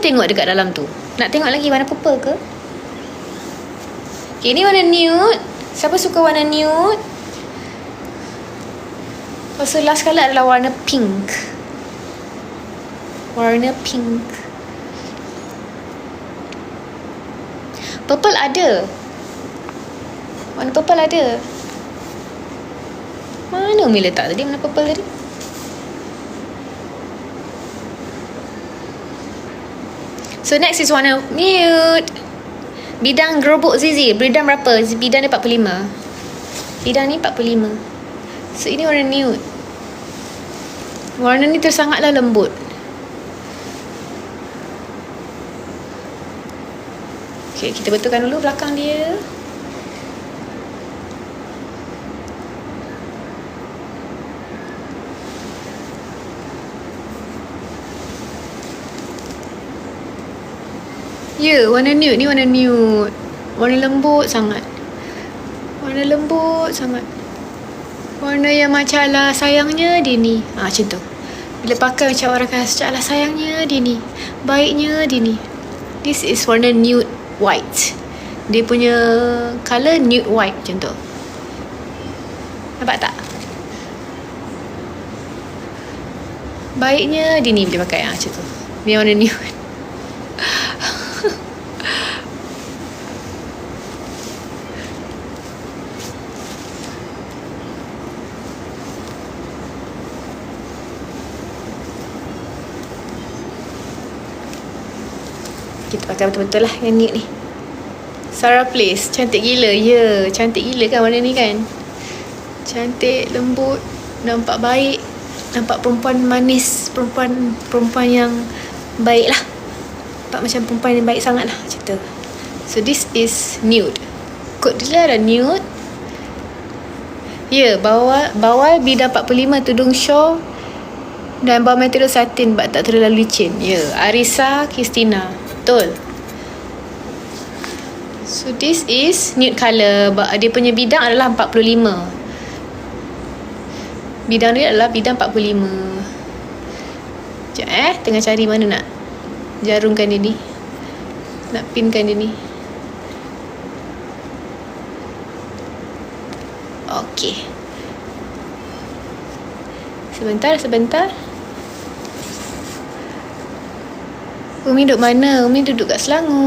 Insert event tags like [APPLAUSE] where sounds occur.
Tengok dekat dalam tu. Nak tengok lagi warna purple ke? Okay, ni warna nude. Siapa suka warna nude? Lepas tu last colour adalah warna pink. Warna pink. Purple ada. Warna purple ada. Mana Umi letak tadi? Warna purple tadi? So next is warna nude. Bidang gerobok Zizi. Bidang berapa? Bidang dia 45. Bidang ni 45. So ini warna nude. Warna ni tersangatlah lembut. Okay, kita betulkan dulu belakang dia. Ya, yeah, warna nude ni warna nude. Warna lembut sangat. Warna lembut sangat. Warna yang macam lah sayangnya dia ni. Ha, macam tu. Bila pakai macam orang kata lah sayangnya dia ni. Baiknya dia ni. This is warna nude white. Dia punya colour nude white macam tu. Nampak tak? Baiknya dia ni bila pakai ha, macam tu. Dia warna nude. [LAUGHS] Kita pakai betul-betul lah yang nude ni. Sarah Place. Cantik gila. Ya, yeah, cantik gila kan warna ni kan. Cantik, lembut, nampak baik. Nampak perempuan manis. Perempuan perempuan yang baik lah. Nampak macam perempuan yang baik sangat lah. Macam tu. So this is nude. Kod dia ada nude. Ya, yeah, bawah bawah bidang 45 tudung shawl dan bawah material satin but tak terlalu licin. Ya, yeah. Arisa Kristina. Betul. So this is nude colour. Dia punya bidang adalah 45. Bidang dia adalah bidang 45. Sekejap eh. Tengah cari mana nak jarumkan dia ni. Nak pinkan dia ni. Okey. Sebentar, sebentar. Umi duduk mana? Umi duduk kat Selangor.